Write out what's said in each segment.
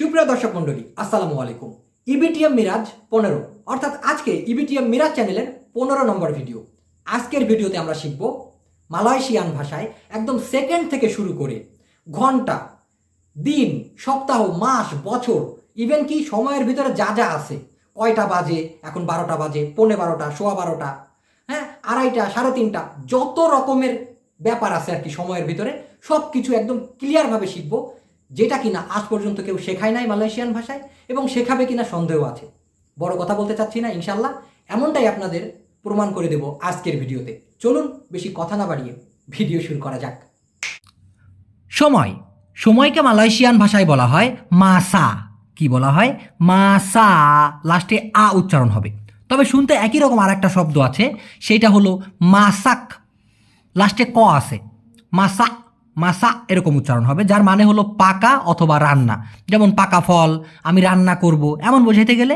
সুপ্রিয় দর্শক মণ্ডলী, আসসালামু আলাইকুম। ইবিটিএম মিরাজ পনেরো, অর্থাৎ আজকে ইবিটিএম মিরাজ চ্যানেলের পনেরো নম্বর ভিডিও। আজকের ভিডিওতে আমরা শিখব মালয়েশিয়ান ভাষায় একদম সেকেন্ড থেকে শুরু করে ঘণ্টা, দিন, সপ্তাহ, মাস, বছর ইভেন কি সময়ের ভিতরে যা যা আছে। কয়টা বাজে? এখন বারোটা বাজে, পৌনে বারোটা, সোয়া বারোটা হ্যাঁ আড়াইটা, সাড়ে তিনটা, যত রকমের ব্যাপার আছে আর কি সময়ের ভিতরে সব কিছু একদম ক্লিয়ারভাবে শিখব। যেটা কিনা আজ পর্যন্ত কেউ শেখায় নাই মালয়েশিয়ান ভাষায় এবং শেখাবে কিনা সন্দেহ আছে। বড় কথা বলতে চাচ্ছি না ইনশাল্লাহ এমনটাই আপনাদের প্রমাণ করে দেব আজকের ভিডিওতে। চলুন বেশি কথা না বাড়িয়ে ভিডিও শুরু করা যাক। সময়। সময়কে মালয়েশিয়ান ভাষায় বলা হয় মাসা। কি বলা হয়? মাসা। লাস্টে আ উচ্চারণ হবে। তবে শুনতে একই রকম আর একটা শব্দ আছে, সেটা হলো মাসাক। লাস্টে ক আছে। মাসা মাসা এরকম উচ্চারণ হবে, যার মানে হলো পাকা অথবা রান্না। যেমন পাকা ফল, আমি রান্না করব, এমন বোঝাইতে গেলে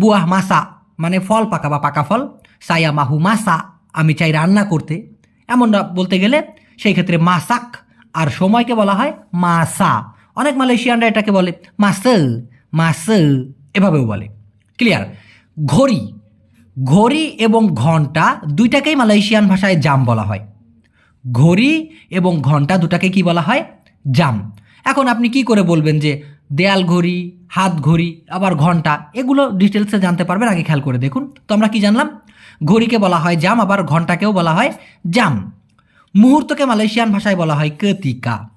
বুয়াহ মাসা মানে ফল পাকা বা পাকা ফল, সায়া মাহু মাসা, আমি চাই রান্না করতে। এমন বলতে গেলে সেই ক্ষেত্রে মাসাক, আর সময়কে বলা হয় মাসা। অনেক মালয়েশিয়ানরা এটাকে বলে মাসেল মাসেল এভাবেও বলে। ক্লিয়ার ঘড়ি ঘড়ি এবং ঘণ্টা দুইটাকেই মালয়েশিয়ান ভাষায় জাম বলা হয়। ঘড়ি এবং ঘণ্টা দুটাকে কি বলা হয়? জাম। এখন আপনি কি করে বলবেন যে দেয়াল ঘড়ি, হাত ঘড়ি, আবার ঘণ্টা, এগুলো ডিটেলসে জানতে পারবেন, আগে খেয়াল করে দেখুন। তো আমরা কি জানলাম? ঘড়িকে বলা হয় জাম, আবার ঘন্টাকেও বলা হয় জাম। মুহূর্তকে মালয়েশিয়ান ভাষায় বলা হয় কতিকা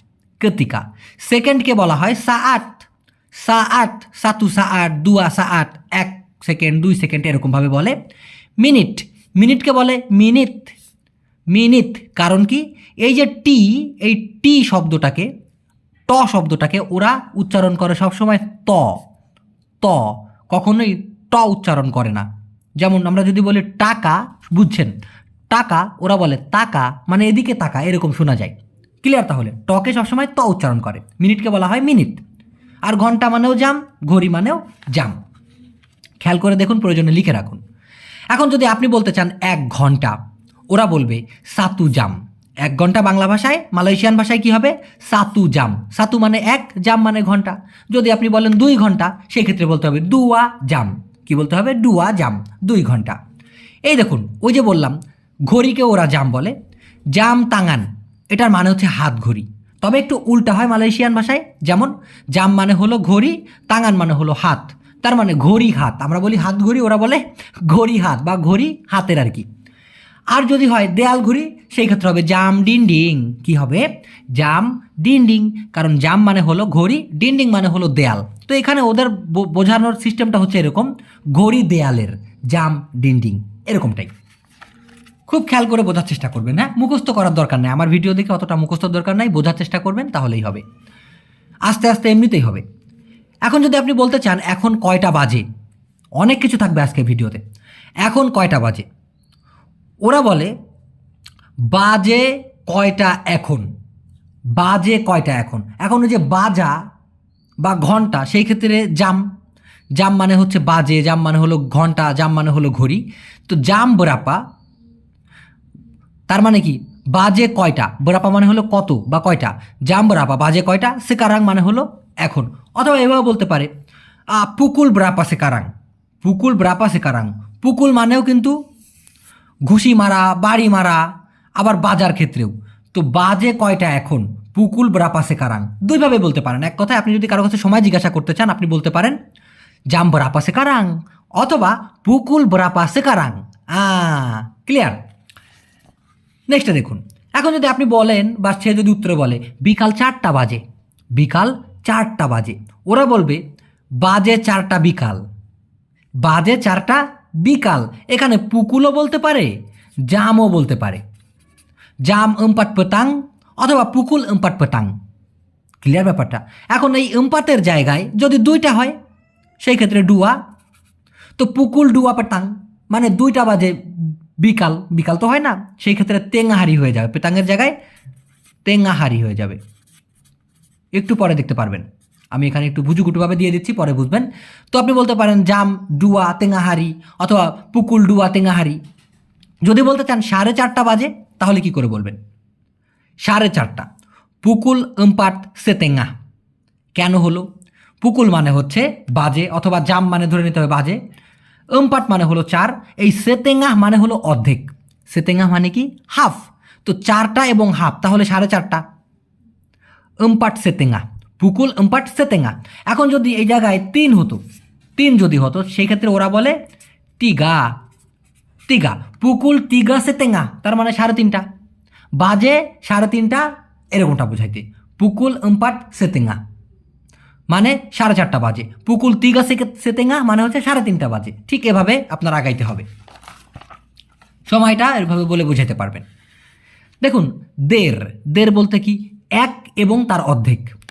কতিকা। সেকেন্ডকে বলা হয় সা আট সা আট সাতু সা আট দুয়া সা আট এক সেকেন্ড, দুই সেকেন্ড এরকমভাবে বলে। মিনিট, মিনিটকে বলে মিনিট। মিনিট কারণ কি? এই যে টি, এই টি শব্দটাকে, ট শব্দটাকে ওরা উচ্চারণ করে সবসময় ত ত। কখনোই ট উচ্চারণ করে না। যেমন আমরা যদি বলি টাকা, বুঝছেন? টাকা, ওরা বলে তাকা মানে এদিকে তাকা, এরকম শোনা যায়। ক্লিয়ার তাহলে? টকে সবসময় ত উচ্চারণ করে। মিনিটকে বলা হয় মিনিট আর ঘণ্টা মানেও জাম, ঘড়ি মানেও জাম। খেয়াল করে দেখুন, প্রয়োজনে লিখে রাখুন। এখন যদি আপনি বলতে চান এক ঘণ্টা ওরা বলবে, সাতু জাম। এক ঘণ্টা বাংলা ভাষায়, মালয়েশিয়ান ভাষায় কি হবে? সাতু জাম। সাতু মানে এক, জাম মানে ঘণ্টা। যদি আপনি বলেন দুই ঘণ্টা, সেক্ষেত্রে বলতে হবে দুয়া জাম। কি বলতে হবে? ডুয়া জাম, দুই ঘণ্টা। এই দেখুন, ওই যে বললাম, ঘড়িকে ওরা জাম বলে। জাম তাঙান, এটার মানে হচ্ছে হাত ঘড়ি। তবে একটু উল্টা হয় মালয়েশিয়ান ভাষায়, যেমন, জাম মানে হলো ঘড়ি, তাঙান মানে হলো হাত। তার মানে ঘড়ি হাত। আমরা বলি হাত ঘড়ি, ওরা বলে ঘড়ি হাত বা ঘড়ি হাতের আর কি। আর যদি হয় দেয়াল ঘড়ি সেই ক্ষেত্রে হবে জাম ডিন্ডিং। কি হবে? জাম ডিন্ডিং। কারণ জাম মানে হলো ঘড়ি, ডিন্ডিং মানে হলো দেয়াল। তো এখানে ওদের বোঝানোর সিস্টেমটা হচ্ছে এরকম, ঘড়ি দেয়ালের, জাম ডিন্ডিং। এরকমটাই। খুব খেয়াল করে বোঝার চেষ্টা করবেন হ্যাঁ? মুখস্থ করার দরকার নেই। আমার ভিডিও দেখে অতটা মুখস্থ দরকার নাই, বোঝার চেষ্টা করবেন, তাহলেই হবে। আস্তে আস্তে এমনিতেই হবে। এখন যদি আপনি বলতে চান, এখন কয়টা বাজে? অনেক কিছু থাকবে আজকে ভিডিওতে। এখন কয়টা বাজে? ওরা বলে, বাজে কয়টা এখন? বাজে কয়টা এখন? এখন ওই যে বাজা বা ঘণ্টা, সেই ক্ষেত্রে জাম। জাম মানে হচ্ছে বাজে, জাম মানে হলো ঘণ্টা, জাম মানে হলো ঘড়ি। তো জাম বরাপা, তার মানে কি? বাজে কয়টা? বরাপা মানে হলো কত বা কয়টা? জাম বরাপা, বাজে কয়টা? সেকারাং মানে হলো এখন। অথবা এভাবে বলতে পারে পুকুল ব্রাপা সেকারাং। পুকুল ব্রাপা সেকারাং। পুকুল মানেও কিন্তু ঘুষি মারা, বাড়ি মারা, আবার বাজার ক্ষেত্রেও। তো বাজে কয়টা এখন? পুকুল, ব্রাপাসে কারাং। দুইভাবে বলতে পারেন। এক কথায় আপনি যদি কারও কাছে সময় জিজ্ঞাসা করতে চান, আপনি বলতে পারেন, জাম বরাপাসে কারাং অথবা, পুকুল, বরাপাসে কারাং ক্লিয়ার নেক্সটে দেখুন। এখন যদি আপনি বলেন, বা সে যদি উত্তরে বলে, বিকাল চারটা বাজে। বিকাল চারটা বাজে। ওরা বলবে, বাজে চারটা বিকাল। বাজে চারটা বিকাল, এখানে পুকুলও বলতে পারে, জামও বলতে পারে। জাম এম্পাট পেতাং অথবা পুকুল এম্পাট পেতাং ক্লিয়ার ব্যাপারটা? এখন এই এম্পাতের জায়গায় যদি দুইটা হয়, সেই ক্ষেত্রে ডুয়া। তো পুকুল, ডুয়া পেতাং মানে দুইটা বাজে বিকাল। বিকাল তো হয় না, সেই ক্ষেত্রে তেঙ্গাহারি হয়ে যাবে। পেতাঙ্গের জায়গায় তেঙ্গাহারি হয়ে যাবে। একটু পরে দেখতে পারবেন। আমি এখানে একটু বুঝুগুটুভাবে দিয়ে দিচ্ছি, পরে বুঝবেন। তো আপনি বলতে পারেন জাম, ডুয়া তেঙ্গাহারি অথবা পুকুল, ডুয়া তেঙ্গাহারি যদি বলতে চান সাড়ে চারটা বাজে, তাহলে কি করে বলবেন? সাড়ে চারটা। পুকুল এম্পাট সেতেঙ্গা কেন হলো? পুকুল মানে হচ্ছে বাজে, অথবা জাম মানে ধরে নিতে হবে বাজে। এমপাট মানে হলো চার, এই সেতেঙ্গা মানে হলো অর্ধেক। সেতেঙ্গা মানে কি? হাফ। তো চারটা এবং হাফ, তাহলে সাড়ে চারটা। এমপাট সেতেঙ্গা পুকুল এমপাট সেতেঙ্গা এখন যদি এই জায়গায় তিন হতো, তিন যদি হতো, সেই ক্ষেত্রে ওরা বলে তিগা তিগা পুকুল তিগা সেতেঙ্গা তার মানে সাড়ে তিনটা। বাজে সাড়ে তিনটা, এরকমটা বোঝাইতে। পুকুল, এমপাট সেতেঙ্গা মানে সাড়ে চারটা বাজে। পুকুল তিগা সেতেঙ্গা মানে হচ্ছে সাড়ে তিনটা বাজে। ঠিক এভাবে আপনার আগাইতে হবে। সময়টা এভাবে বলে বুঝাতে পারবেন। দেখুন, দের। দের বলতে কি? এক এবং তার অর্ধেক।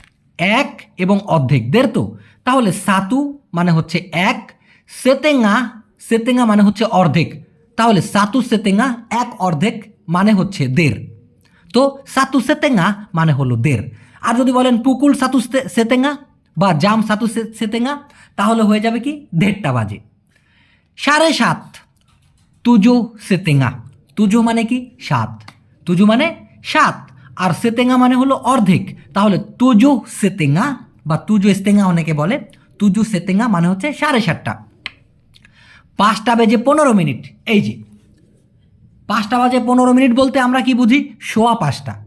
এক এবং অর্ধেক দের তো? তাহলে সাতু মানে হচ্ছে এক সেতেঙ্গা সেতেঙ্গা মানে হচ্ছে অর্ধেক। তাহলে সাতু সেতেঙ্গা এক অর্ধেক মানে হচ্ছে দের তো সাতু সেতেঙ্গা মানে হলো দের আর যদি বলেন পুকুল সাতু সেতেঙ্গা বা জাম সাতু সেতেঙ্গা তাহলে হয়ে যাবে কি? দেড়টা বাজে। সাড়ে সাত, তুজো সেতেঙ্গা তুজো মানে কি? সাত। তুজো মানে সাত। আর সেতেঙ্গা মানে হলো অর্ধেক। তাহলে তুজো সেতেঙ্গা বা তুজো ইস্তেঙ্গা অনেকে বলে, তুজো সেতেঙ্গা মানে হচ্ছে সাড়ে সাতটা। পাঁচটা বেজে পনেরো মিনিট। এই যে, পাঁচটা বাজে পনেরো মিনিট বলতে আমরা কি বুঝি? সোয়া পাঁচটা।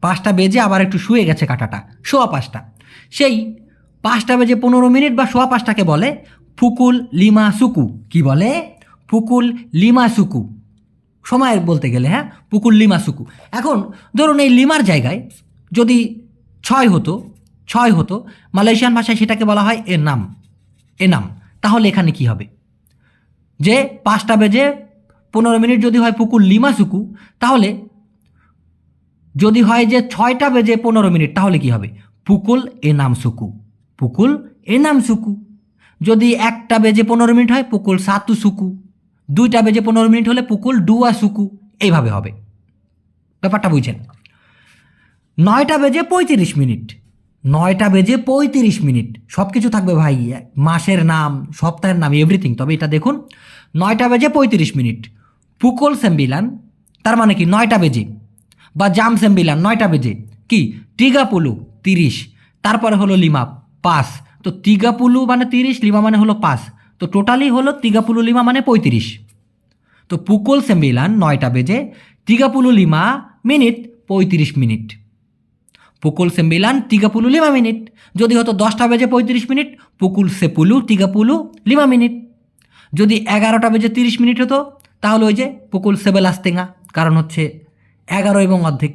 পাঁচটা বেজে আবার একটু শুয়ে গেছে কাটাটা। সোয়া পাঁচটা। সেই পাঁচটা বেজে পনেরো মিনিট বা সোয়া পাঁচটাকে বলে ফুকুল লিমা সুকু। কি বলে? ফুকুল লিমা সুকু। সময় বলতে গেলে হ্যাঁ? পুকুর লিমা সুকু। এখন ধরুন এই লিমার জায়গায় যদি ছয় হতো ছয় হতো, মালয়েশিয়ান ভাষায় সেটাকে বলা হয় এ নাম এ নাম তাহলে এখানে কি হবে? যে পাঁচটা বেজে পনেরো মিনিট যদি হয় পুকুর লিমা সুকু, তাহলে যদি হয় যে ছয়টা বেজে পনেরো মিনিট, তাহলে কি হবে? পুকুল এ নাম সুকু। পুকুল এ নাম সুকু। যদি একটা বেজে পনেরো মিনিট হয়, পুকুল সাতু সুকু। দুইটা বেজে পনেরো মিনিট হলে পুকুল ডুয়া সুকু, এইভাবে হবে। ব্যাপারটা বুঝছেন? নয়টা বেজে পঁয়ত্রিশ মিনিট। নয়টা বেজে পঁয়ত্রিশ মিনিট। সব কিছু থাকবে ভাই, মাসের নাম, সপ্তাহের নাম এভরিথিং তবে এটা দেখুন, নয়টা বেজে পঁয়ত্রিশ মিনিট। পুকল সেম্বিলান, তার মানে কি? নয়টা বেজে। বা জাম সেম্বিলান, নয়টা বেজে। কি? টিগাপুলু তিরিশ। তারপরে হলো লিমা পাস তো তিগাপুলু মানে তিরিশ, লিমা মানে হলো পাঁচ। তো টোটালি হলো তিগাপুলু লিমা মানে পঁয়ত্রিশ। তো পুকল সেম্বিলান নয়টা বেজে তিগাপুলু লিমা মিনিট পঁয়ত্রিশ মিনিট। পুকুল সেম্বিলান তিগাপুলু লিমা মিনিট। যদি হতো দশটা বেজে পঁয়ত্রিশ মিনিট, পুকুল সেপুলু তিগাপুলু লিমা মিনিট। যদি এগারোটা বেজে তিরিশ মিনিট হতো, তাহলে ওই যে পুকুল সেবেলাস্তেঙ্গা কারণ হচ্ছে এগারো এবং অর্ধেক।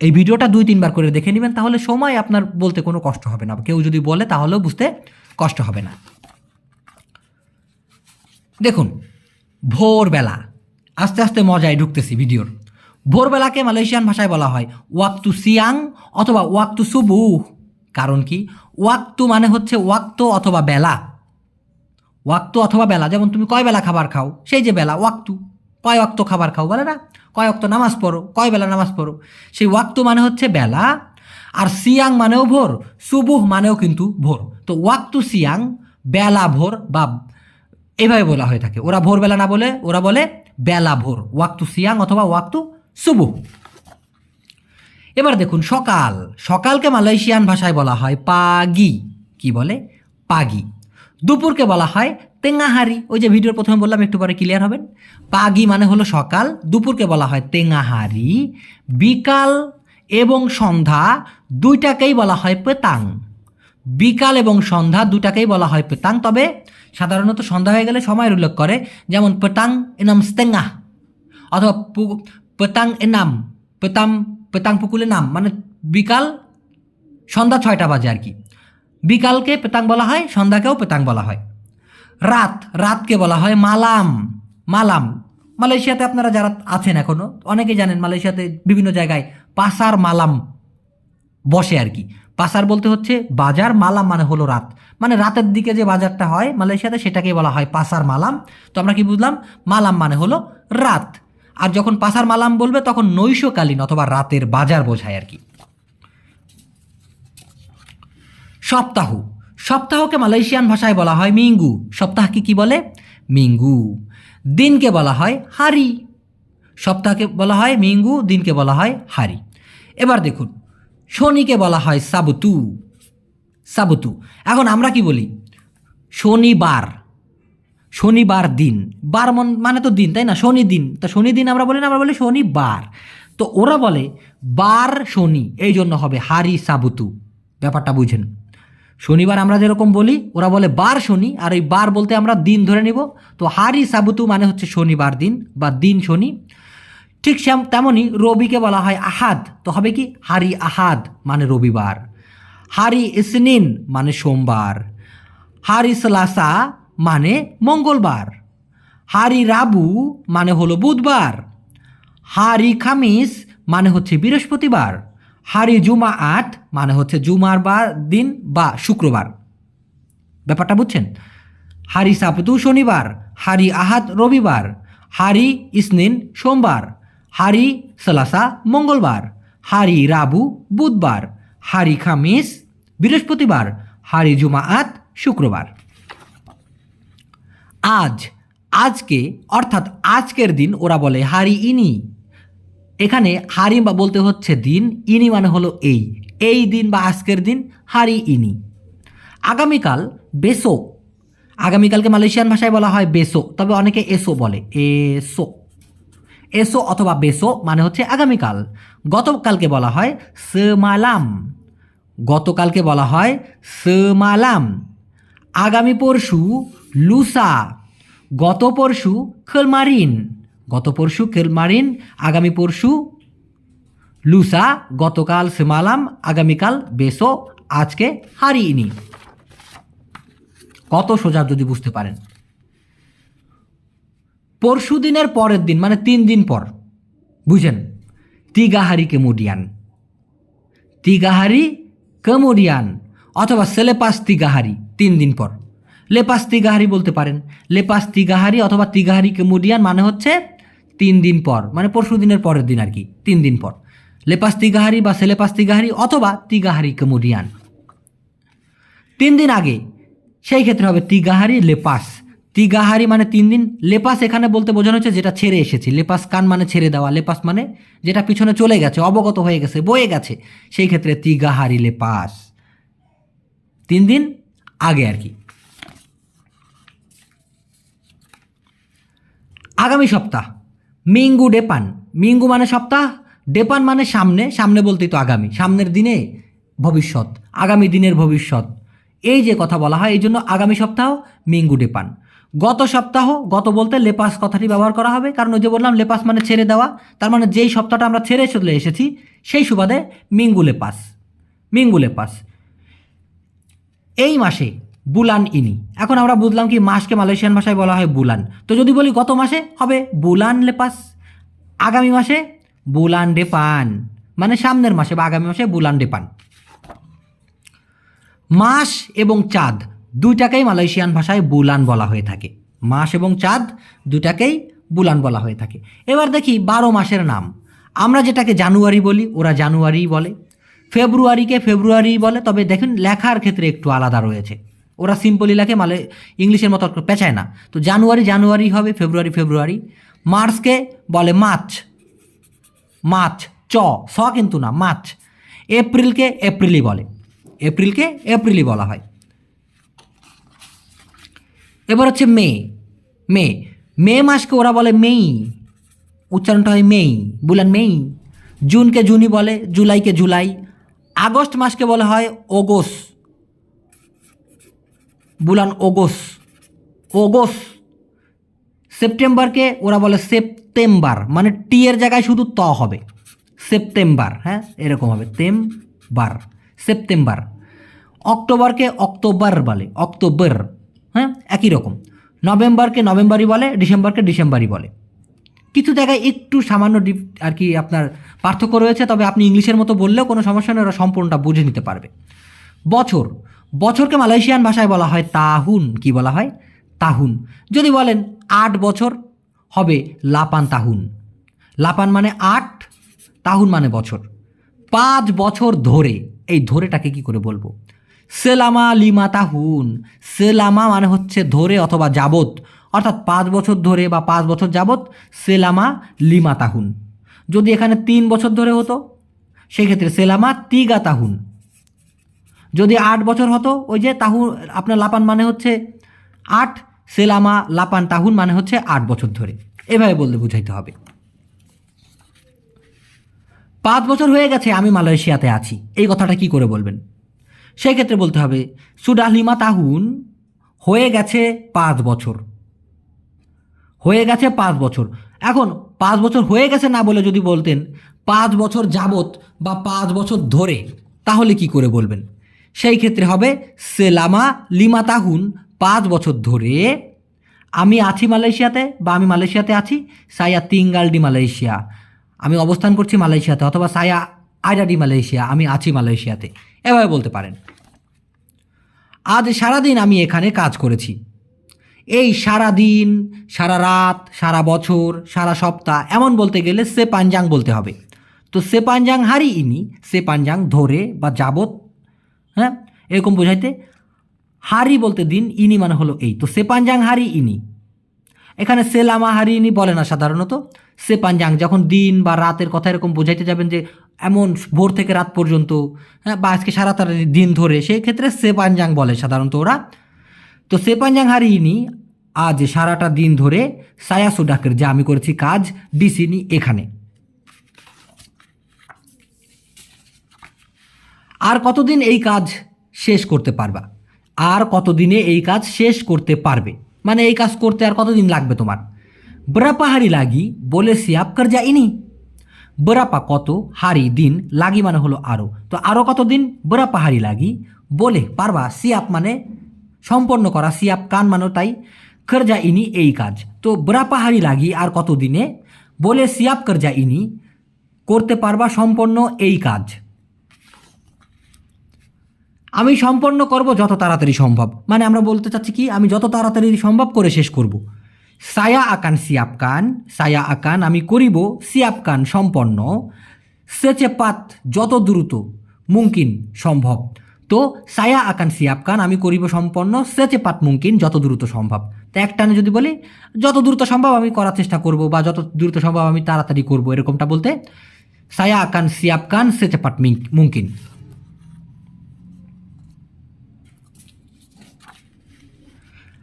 এই ভিডিওটা দুই তিনবার করে দেখে নেবেন, তাহলে সময় আপনার বলতে কোনো কষ্ট হবে না। কেউ যদি বলে, তাহলেও বুঝতে কষ্ট হবে না। দেখুন, ভোরবেলা, আস্তে আস্তে মজায় ঢুকতেছি ভিডিওর। ভোরবেলাকে মালয়েশিয়ান ভাষায় বলা হয় ওয়াক্তু সিয়াং অথবা ওয়াক্তু সুবু। কারণ কি? ওয়াক্তু মানে হচ্ছে ওয়াক্ত অথবা বেলা। ওয়াক্ত অথবা বেলা, যেমন তুমি কয় বেলা খাবার খাও, সেই যে বেলা, ওয়াক্তু। কয় অক্ত খাবার খাও বলে না? কয় অক্ত নামাজ পড়ো, কয় বেলা নামাজ পড়ো? সেই ওয়াক্তু মানে হচ্ছে বেলা, আর সিয়াং মানেও ভোর, সুবুহ মানেও কিন্তু ভোর। তো ওয়াক্তু সিয়াং, বেলা ভোর বা এভাবে বলা হয়ে থাকে। ওরা ভোরবেলা না বলে, ওরা বলে বেলা ভোর, ওয়াক্তু সিয়াং অথবা ওয়াক্তু সুবুহ। এবার দেখুন, সকাল, সকালকে মালয়েশিয়ান ভাষায় বলা হয় পাগি। কি বলে? পাগি। দুপুরকে বলা হয় তেঙ্গাহারি। ওই যে ভিডিওর প্রথমে বললাম, একটু পরে ক্লিয়ার হবেন পাগি মানে হলো সকাল, দুপুরকে বলা হয় তেঙ্গাহারি। বিকাল এবং সন্ধ্যা দুইটাকেই বলা হয় পেতাং। বিকাল এবং সন্ধ্যা দুটাকেই বলা হয় পেতাং। তবে সাধারণত সন্ধ্যা হয়ে গেলে সময়ের উল্লেখ করে, যেমন পেতাং এনাম স্তেঙ্গা অথবা পেতাং এনাম, পেতাম, পেতাং পুকুলের নাম মানে বিকাল সন্ধ্যা ছয়টা বাজে আর কি। বিকালকে পেতাং বলা হয়, সন্ধ্যাকেও পেতাং বলা হয়। রাত, রাতকে বলা হয় মালাম মালাম। মালয়েশিয়াতে আপনারা যারা আছেন এখনও অনেকে জানেন মালয়েশিয়াতে বিভিন্ন জায়গায় পাসার মালাম বসে আর কি। পাসার বলতে হচ্ছে বাজার মালাম মানে হলো রাত। মানে রাতের দিকে যে বাজারটা হয় মালয়েশিয়াতে সেটাকে বলা হয় পাসার মালাম। তো আমরা কি বুঝলাম? মালাম মানে হলো রাত। আর যখন পাসার মালাম বলবে তখন নৈশকালীন অথবা রাতের বাজার বোঝায় আর কি। সপ্তাহ। সপ্তাহকে মালয়েশিয়ান ভাষায় বলা হয় মিঙ্গু। সপ্তাহকে কি বলে? মিঙ্গু। দিনকে বলা হয় হারি। সপ্তাহকে বলা হয় মিঙ্গু, দিনকে বলা হয় হারি। এবার দেখুন শনিকে বলা হয় সাবতু। সাবতু। এখন আমরা কি বলি? শনিবার। শনিবার দিন। বার মন- তো দিন, তাই না? শনি দিন। তো শনি দিন আমরা বলি না, আমরা বলি শনিবার। তো ওরা বলে বার শনি, এই জন্য হবে হারি সাবুতু। ব্যাপারটা বুঝেন। শনিবার আমরা যেরকম বলি, ওরা বলে বার শনি, আর এই বার বলতে আমরা দিন ধরে নিব। তো হারি সাবুতু মানে হচ্ছে শনিবার দিন বা দিন শনি। ঠিক তেমনই রবিকে বলা হয় আহাদ। তো হবে কি? হারি আহাদ মানে রবিবার। হারি ইসনিন মানে সোমবার। হারি সলাসা মানে মঙ্গলবার। হারি রাবু মানে হলো বুধবার। হারি খামিস মানে হচ্ছে বৃহস্পতিবার। হারি জুমা আট মানে হচ্ছে জুমার বার দিন বা শুক্রবার। ব্যাপারটা বুঝছেন? হারি সাপতু শনিবার, হারি আহাদ রবিবার, হারি ইসনিন সোমবার। হারি সালাসা মঙ্গলবার, হারি রাবু বুধবার, হারি খামিস বৃহস্পতিবার, হারি জুমাআত শুক্রবার। আজ, আজকে, অর্থাৎ আজকের দিন ওরা বলে হারি ইনি। এখানে হারি বা বলতে হচ্ছে দিন, ইনি মানে হলো এই। এই দিন বা আজকের দিন হারি ইনি। আগামীকাল বেসো। আগামীকালকে মালয়েশিয়ান ভাষায় বলা হয় বেসো, তবে অনেকে এসো বলে, এসো। এসো অথবা বেসো মানে হচ্ছে আগামীকাল। গতকালকে বলা হয় সেমালাম। গতকালকে বলা হয় সেমালাম। আগামী পরশু লুসা। গত পরশু খেলমারিন। গত পরশু খেলমারিন, আগামী পরশু লুসা। গতকাল সেমালাম, আগামীকাল বেসো। আজকে হারিনি কত সোজা যদি বুঝতে পারেন। পরশু দিনের পরের দিন মানে তিন দিন পর, বুঝেন? তিগাহারি কেমোডিয়ান। তিগাহারি কেমোডিয়ান, অথবা সেলেপাস তিগাহারি, তিন দিন পর। লেপাস তিগাহারি বলতে পারেন। লেপাস তিগাহারি অথবা তিগাহারি কেমোডিয়ান মানে হচ্ছে তিন দিন পর মানে পরশু দিনের পরের দিন আর কি, তিন দিন পর। লেপাস তিগাহারি বা সেলেপাস তিগাহারি অথবা তিগাহারি কেমোডিয়ান। তিন দিন আগে, সেই ক্ষেত্রে হবে তিগাহারি লেপাস। তিগাহারি মানে তিন দিন, লেপাস এখানে বলতে বোঝানো হচ্ছে যেটা ছেড়ে এসেছে। লেপাস কান মানে ছেড়ে দেওয়া, লেপাস মানে যেটা পিছনে চলে গেছে, অবগত হয়ে গেছে, বয়ে গেছে। সেই ক্ষেত্রে তিগাহারি লেপাস। তিন দিন আগে আর কি। আগামী সপ্তাহ, মিঙ্গু ডেপান। মিঙ্গু মানে সপ্তাহ, ডেপান মানে সামনে সামনে বলতেই তো আগামী। সামনের দিনে ভবিষ্যৎ, আগামী দিনের ভবিষ্যৎ। এই যে কথা বলা হয়, এই জন্য আগামী সপ্তাহ মিঙ্গু ডেপান। গত সপ্তাহ, গত বলতে লেপাস কথাটি ব্যবহার করা হবে। কারণ ওই যে বললাম, লেপাস মানে ছেড়ে দেওয়া। তার মানে যেই সপ্তাহটা আমরা ছেড়ে চলে এসেছি, সেই সুবাদে মিঙ্গু লেপাস। মিঙ্গু লেপাস। এই মাসে বুলান ইনি। এখন আমরা বুঝলাম কি মাসকে মালয়েশিয়ান ভাষায় বলা হয় বুলান। তো যদি বলি গত মাসে, হবে বুলান লেপাস। আগামী মাসে বুলান ডেপান মানে সামনের মাসে বা আগামী মাসে বুলান ডেপান মাস এবং চাঁদ। দুইটাকেই মালয়েশিয়ান ভাষায় বুলান বলা হয়ে থাকে। মাস এবং চাঁদ দুটাকেই বুলান বলা হয়ে থাকে। এবার দেখি বারো মাসের নাম। আমরা যেটাকে জানুয়ারি বলি, ওরা জানুয়ারি বলে। ফেব্রুয়ারিকে ফেব্রুয়ারি বলে, তবে দেখুন লেখার ক্ষেত্রে একটু আলাদা রয়েছে। ওরা সিম্পলি লেখে, মালে ইংলিশের মতো পেঁচায় না। তো জানুয়ারি জানুয়ারি হবে, ফেব্রুয়ারি ফেব্রুয়ারি। মার্চকে বলে মার্চ। মার্চ, চ, স কিন্তু না, মার্চ। এপ্রিলকে এপ্রিলই বলে। এপ্রিলকে এপ্রিলই বলা হয়। এবার হচ্ছে মে মে মে মাসকে ওরা বলে মেই। উচ্চারণটা হয় মেই, বুলান মেই। জুনকে জুনি বলে, জুলাইকে জুলাই। আগস্ট মাসকে বলা হয় ওগোস। বুলান ওগোস ওগোস। সেপ্টেম্বরকে ওরা বলে সেপ্টেম্বার মানে টি এর জায়গায় শুধু ত হবে। সেপ্টেম্বার হ্যাঁ এরকম হবে, তেম্বার, সেপ্টেম্বর। অক্টোবরকে অক্টোবর বলে, অক্টোবর। হ্যাঁ? একই রকম। নভেম্বরকে নভেম্বরই বলে, ডিসেম্বরকে ডিসেম্বরই বলে। কিছু জায়গায় একটু সামান্য ডিপ আর কি আপনার পার্থক্য রয়েছে, তবে আপনি ইংলিশের মতো বললেও কোনো সমস্যা নেই, ওরা সম্পূর্ণটা বুঝে নিতে পারবে। বছর। বছরকে মালয়েশিয়ান ভাষায় বলা হয় তাহুন। কি বলা হয়? তাহুন। যদি বলেন আট বছর, হবে লাপান তাহুন। লাপান মানে আট, তাহুন মানে বছর। পাঁচ বছর ধরে। এই ধরেটাকে কি করে বলব? সেলামা লিমা তাহুন সেলামা মানে হচ্ছে ধরে অথবা যাবত অর্থাৎ পাঁচ বছর ধরে বা পাঁচ বছর যাবত সেলামা লিমা তাহুন যদি এখানে তিন বছর ধরে হতো, সেক্ষেত্রে সেলামা তিগা তাহুন যদি আট বছর হতো, ওই যে তাহু আপনার লাপান মানে হচ্ছে আট, সেলামা লাপান তাহুন মানে হচ্ছে আট বছর ধরে। এভাবে বলতে বুঝাইতে হবে। পাঁচ বছর হয়ে গেছে, আমি মালয়েশিয়াতে আছি। এই কথাটা কি করে বলবেন? সেই ক্ষেত্রে বলতে হবে সুডাহলিমা তাহুন হয়ে গেছে পাঁচ বছর। হয়ে গেছে পাঁচ বছর। এখন পাঁচ বছর হয়ে গেছে না বলে যদি বলতেন, পাঁচ বছর যাবত বা পাঁচ বছর ধরে, তাহলে কি করে বলবেন? সেই ক্ষেত্রে হবে, সেলামা লিমা তাহুন পাঁচ বছর ধরে আমি আছি মালয়েশিয়াতে বা আমি মালয়েশিয়াতে আছি, সায়া তিঙ্গাল ডি মালয়েশিয়া। আমি অবস্থান করছি মালয়েশিয়াতে অথবা সায়া আইডা ডি মালয়েশিয়া, আমি আছি মালয়েশিয়াতে। এভাবে বলতে পারেন। আজ সারাদিন আমি এখানে কাজ করেছি। এই সারা দিন সারা রাত, সারা বছর, সারা সপ্তাহ, এমন বলতে গেলে সে পাঞ্জাং বলতে হবে। তো সে পাঞ্জাং হারি ইনি, সে পাঞ্জাং ধরে বা যাবত হ্যাঁ এরকম বোঝাইতে হারি বলতে দিন, ইনি মানে হলো এই। তো সে পাঞ্জাং হারি ইনি। এখানে সেলামা হারি ইনি বলে না সাধারণত। সে পাঞ্জাং যখন দিন বা রাতের কথা এরকম বোঝাইতে যাবেন যে এমন ভোর থেকে রাত পর্যন্ত হ্যাঁ বা আজকে সারা তারা দিন ধরে, সেই ক্ষেত্রে সে বলে সাধারণত ওরা। তো সেপাঞ্জাং হারিনি আজ সারাটা দিন ধরে সায়াসু ডাকের যে আমি করেছি কাজ ডিসিনি এখানে। আর কতদিন এই কাজ শেষ করতে পারবা? আর কতদিনে এই কাজ শেষ করতে পারবে? মানে এই কাজ করতে আর কতদিন লাগবে তোমার? ব্রাপাহারি লাগি বলে সিয়াপ কর যাইনি বরাপা কত হারি দিন লাগি মানে হলো আরও তো আরও কত দিন? বরাপা হারি লাগি। বলে, পারবা, সিয়াপ মানে সম্পন্ন করা, সিয়াপ কান মানো তাই। করজা ইনি এই কাজ। তো বরাপা হারি লাগি আর কত দিনে? বলে, সিয়াপ করজা ইনি, করতে পারবা সম্পন্ন এই কাজ। আমি সম্পন্ন করব যত তাড়াতাড়ি সম্ভব। মানে আমরা বলতে চাচ্ছি কি, আমি যত তাড়াতাড়ি সম্ভব করে শেষ করব। সায়া আকান সিয়াপকান সায়া আকান আমি করিব সিয়াপকান সম্পন্ন সেচেপাত যত দ্রুত মুমকিন সম্ভব। তো সায়া আকান সিয়াপকান আমি করিব সম্পন্ন সেচেপাত মুমকিন যত দ্রুত সম্ভব। তো একটানে যদি বলি, যত দ্রুত সম্ভব আমি করার চেষ্টা করব বা যত দ্রুত সম্ভব আমি তাড়াতাড়ি করব, এরকমটা বলতে সায়া আকান সিয়াপকান সেচে সেচেপাত মুমকিন।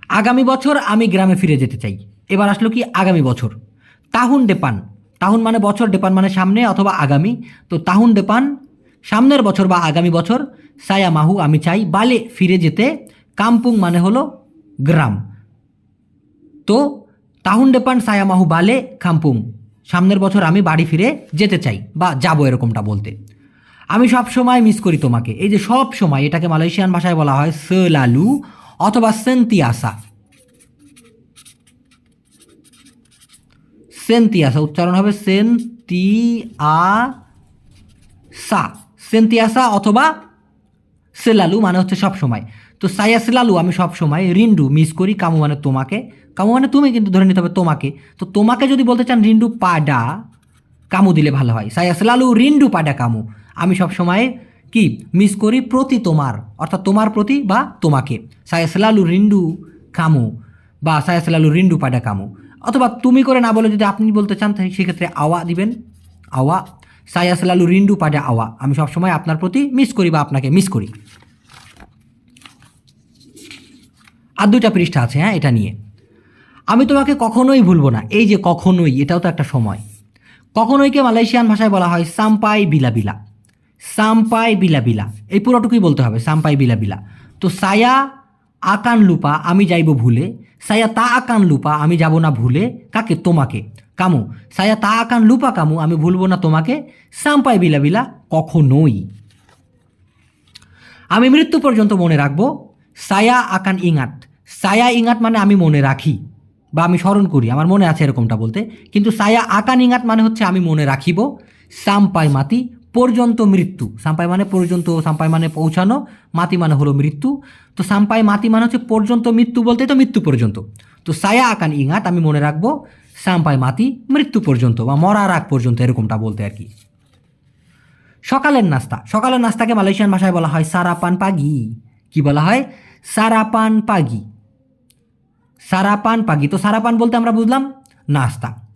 আগামী বছর আমি গ্রামে ফিরে যেতে চাই। এবার আসলো কি আগামী বছর? তাহুন ডেপান। তাহুন মানে বছর, ডেপান মানে সামনে অথবা আগামী। তো তাহুন ডেপান, সামনের বছর বা আগামী বছর, সায়া মাহু আমি চাই, বালে ফিরে যেতে। কামপুং মানে হলো গ্রাম। তো তাহুন ডেপান, সায়া মাহু, বালে কামপুং। সামনের বছর আমি বাড়ি ফিরে যেতে চাই বা যাব এরকমটা বলতে। আমি সব সময় মিস করি তোমাকে। এই যে সব সময়, এটাকে মালয়েশিয়ান ভাষায় বলা হয় সেলালু অথবা সেন্তিয়াসা। সেন্তিয়াসা উচ্চারণ হবে সেন্তিয়াসা সেন্তিয়াসা অথবা সেলালু মানে হচ্ছে সব সময়। তো সাইয়া সেলালু আমি সব সময়, রিন্ডু মিস করি, কামু মানে তোমাকে। কামু মানে তুমি কিন্তু ধরে নিতে হবে তোমাকে। তো তোমাকে যদি বলতে চান রিন্ডু পাডা, কামু দিলে ভালো হয়। সাইয়া সেলালু, রিন্ডু পাডা, কামু। আমি সব সময় কি মিস করি প্রতি তোমার, অর্থাৎ তোমার প্রতি বা তোমাকে। সায়া সেলালু, রিন্ডু, কামু বা সায়া সেলালু, রিন্ডু পাডা, কামু। অথবা তুমি করে না বলে যদি আপনি বলতে চান, তাহলে সেক্ষেত্রে আওয়া দিবেন। আওয়া সায়া সেলালু রিন্ডু পাডা আওয়া। আমি সবসময় আপনার প্রতি মিস করি বা আপনাকে মিস করি। আর দুইটা পৃষ্ঠা আছে হ্যাঁ এটা নিয়ে। আমি তোমাকে কখনোই ভুলবো না। এই যে কখনোই, এটাও তো একটা সময়। কখনোইকে মালয়েশিয়ান ভাষায় বলা হয় সাম্পাই বিলা বিলা সাম্পাই বিলা বিলা এই পুরোটুকুই বলতে হবে, সাম্পাই বিলা বিলা তো সায়া, আকান লুপা, আমি যাইব ভুলে। সায়া তা আকান লুপা, আমি যাব না ভুলে, কাকে? তোমাকে। কামু, সায়া তা আকান লুপা, কামু, আমি ভুলবো না তোমাকে। সাম্পাই বিলা বিলা, কখনোই। আমি মৃত্যু পর্যন্ত মনে রাখব, সায়া আকান ইঙাত। সায়া ইঙাত মানে আমি মনে রাখি বা আমি স্মরণ করি, আমার মনে আছে এরকমটা বলতে। কিন্তু সায়া আকান ইঙাত মানে হচ্ছে আমি মনে রাখিব, সাম্পাই মাতি পর্যন্ত মৃত্যু। সাম্পাই মানে পর্যন্ত, সাম্পাই মানে পৌঁছানো, মাতি মানে হলো মৃত্যু। তো সাম্পাই মাতি মানে হচ্ছে পর্যন্ত মৃত্যু বলতে তো মৃত্যু পর্যন্ত। তো সায়া আকান ইঙাত আমি মনে রাখব, সাম্পাই মাতি মৃত্যু পর্যন্ত বা মরার আগ পর্যন্ত এরকমটা বলতে আর কি। সকালের নাস্তা। সকালের নাস্তাকে মালয়েশিয়ান ভাষায় বলা হয় সারাপান পাগি। কি বলা হয়? সারাপান পাগি। সারাপান পাগি। তো সারাপান বলতে আমরা বুঝলাম নাস্তা।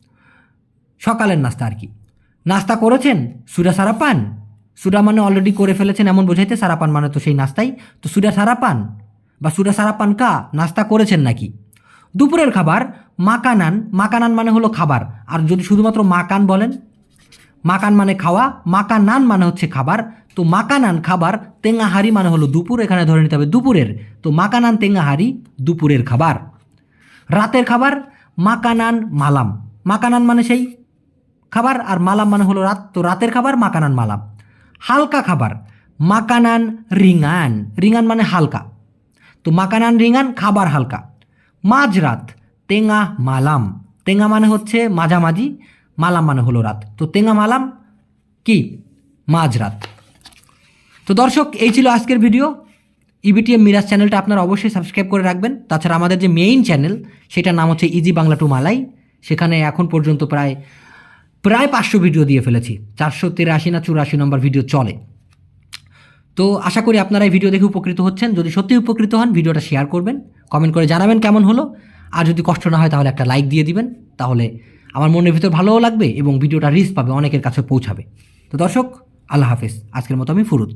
সকালের নাস্তা আর কি। নাস্তা করেছেন? সুরা সারাপান সুরা মানে অলরেডি করে ফেলেছেন, এমন বোঝাইতে সারাপান মানে তো সেই নাস্তাই। তো সুডা সারাপান বা সুডা সারাপান কা? নাস্তা করেছেন নাকি? দুপুরের খাবার, মাকানান। মাকানান মানে হলো খাবার। আর যদি শুধুমাত্র মাকান বলেন? মাকান মানে খাওয়া, মাকানান মানে হচ্ছে খাবার। তো মাকানান খাবার তেঙ্গাহারি মানে হলো দুপুর, এখানে ধরে নিতে হবে দুপুরের। তো মাকানান তেঙ্গাহারি দুপুরের খাবার। রাতের খাবার, মাকানান, মালাম। মাকানান মানে সেই খাবার আর মালাম মানে হলো রাত, তো রাতের খাবার মাকানান মালাম। হালকা খাবার, মাকানান রিঙান। রিঙান মানে হালকা। তো মাকানান রিঙান, খাবার হালকা। মাঝরাত তেঙ্গা মালাম। তেঙ্গা মানে হচ্ছে মাঝামাঝি, মালাম মানে হলো রাত। তো তেঙ্গা মালাম কি? মাঝরাত। তো দর্শক, এই ছিল আজকের ভিডিও। E ইবিটিএম মিরাজ চ্যানেলটা আপনারা অবশ্যই সাবস্ক্রাইব করে রাখবেন। তাছাড়া আমাদের যে মেইন চ্যানেল সেটার নাম হচ্ছে ইজি বাংলা টু মালাই সেখানে এখন পর্যন্ত প্রায় প্রায় পাঁচশো ভিডিও দিয়ে ফেলেছি। চারশো তিরাশি না চুরাশি নম্বর ভিডিও চলে। তো আশা করি আপনারা এই ভিডিও দেখে উপকৃত হচ্ছেন। যদি সত্যি উপকৃত হন, ভিডিওটা শেয়ার করবেন, কমেন্ট করে জানাবেন কেমন হলো। আর যদি কষ্ট না হয়, তাহলে একটা লাইক দিয়ে দিবেন। তাহলে আমার মনের ভিতর ভালোও লাগবে এবং ভিডিওটা রিস্ক পাবে, অনেকের কাছে পৌঁছাবে। তো দর্শক, আল্লাহ হাফেজ। আজকের মতো আমি ফুরুত।